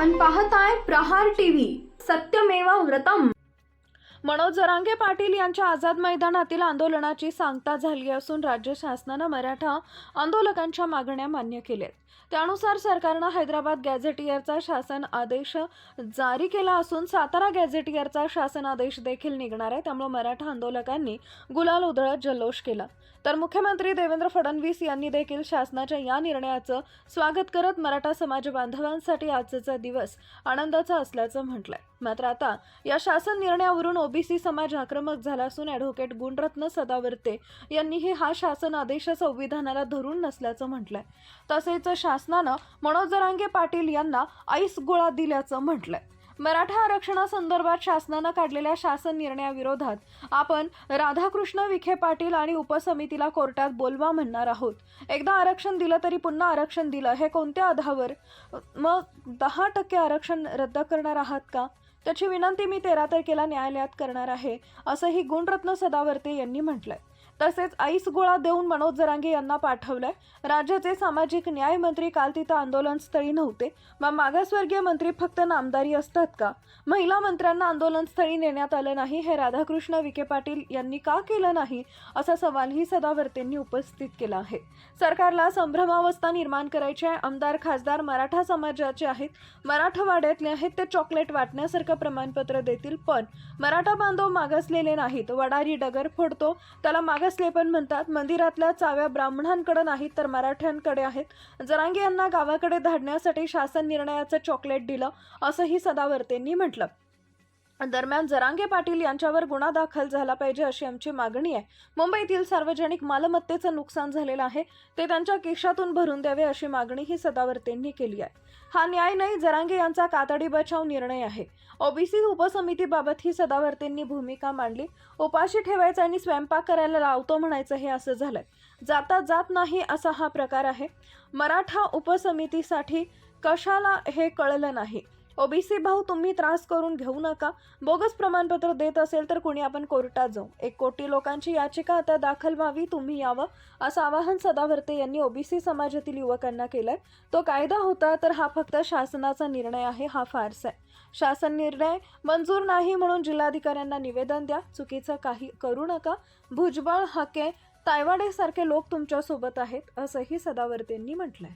आपण पाहताय प्रहार टीव्ही. सत्यमेवा व्रतम. मनोज जरांगे पाटील यांच्या आझाद मैदानातील आंदोलनाची सांगता झाली असून राज्य शासनानं मराठा आंदोलकांच्या मागण्या मान्य केल्यात. त्यानुसार सरकारनं हैदराबाद गॅझेटियरचा शासन आदेश जारी केला असून सातारा गॅझेटियरचा शासन आदेश देखील निघणार आहे. त्यामुळे मराठा आंदोलकांनी गुलाल उधळत जल्लोष केला. तर मुख्यमंत्री देवेंद्र फडणवीस यांनी देखील शासनाच्या या निर्णयाचं स्वागत करत मराठा समाज बांधवांसाठी आजचा दिवस आनंदाचा असल्याचं म्हटलंय. मात्र आता या शासन निर्णयावरून ओबीसी समाज आक्रमक झाला असून ॲडव्होकेट गुणरत्न सदावर्ते यांनीही हा शासन आदेश संविधानाला धरून नसल्याचं म्हटलंय. तसेच शासनानं मनोज जरांगे पाटील यांना आईस गोळा दिल्याचं म्हटलंय. मराठा आरक्षणासंदर्भात शासनानं काढलेल्या शासन निर्णयाविरोधात आपण राधाकृष्ण विखे पाटील आणि उपसमितीला कोर्टात बोलवा म्हणणार आहोत. एकदा आरक्षण दिलं तरी पुन्हा आरक्षण दिलं हे कोणत्या आधावर? मग दहा टक्के आरक्षण रद्द करणार आहात का? त्याची विनंती मी तेरा तारखेला न्यायालयात करणार आहे असंही गुणरत्न सदावर्ते यांनी म्हटलंय. तसेच आईस गोळा देऊन मनोज जरांगे यांना पाठवलंय. राज्याचे सामाजिक न्याय मंत्री काल तिथं आंदोलनस्थळी नव्हते. मग मागासवर्गीय मंत्री फक्त नामदारी असतात का? महिला मंत्र्यांना आंदोलनस्थळी नेण्यात आलं नाही हे राधाकृष्ण विखे पाटील यांनी का केलं नाही? असा सवालही सदावर्तेंनी उपस्थित केला आहे. सरकारला संभ्रमावस्था निर्माण करायची आहे. आमदार खासदार मराठा समाजाचे आहेत. मराठवाड्यातले आहेत ते चॉकलेट वाटण्यासारखं प्रमाणपत्र देतील पण मराठा बांधव मागासलेले नाहीत. वडारी डगर फोडतो त्याला असले पण म्हणतात मंदिरातल्या चाव्या ब्राह्मणांकडे नाहीत तर मराठ्यांकडे आहेत. जरांगे यांना गावाकडे धाडण्यासाठी शासन निर्णयाचं चॉकलेट दिलं असंही सदावर्तेंनी म्हटलं. दरम्यान जरांगे पाटील यांच्यावर गुन्हा दाखल झाला पाहिजे अशी आमची मागणी आहे. मुंबईतील सार्वजनिक मालमत्तेचं नुकसान झालेलं आहे. ते त्यांच्या केशातून भरून द्यावे अशी मागणीही सदावर्तेंनी केली आहे. हा न्याय नाही जरांगे यांचा कातडी बचाव निर्णय आहे. ओबीसी उपसमितीबाबत ही सदावर्तेंनी भूमिका मांडली. उपाशी ठेवायचं आणि स्वयंपाक करायला लावतो म्हणायचं हे असं झालंय. जाता जात नाही असा हा प्रकार आहे. मराठा उपसमितीसाठी कशाला हे कळलं नाही? ओबीसी भाऊ तुम्ही त्रास करून घेऊ नका. बोगस प्रमाणपत्र देत असेल तर कुणी आपण कोर्टात जाऊ. एक कोटी लोकांची याचिका आता दाखल व्हावी तुम्ही यावं असं आवाहन सदावर्ते यांनी ओबीसी समाजातील युवकांना केलंय. तो कायदा होता तर हा फक्त शासनाचा निर्णय आहे हा फारसा आहे. शासन निर्णय मंजूर नाही म्हणून जिल्हाधिकाऱ्यांना निवेदन द्या चुकीचं काही करू नका. भुजबळ हके तायवाडेसारखे लोक तुमच्यासोबत आहेत असंही सदावर्तेंनी म्हटलंय.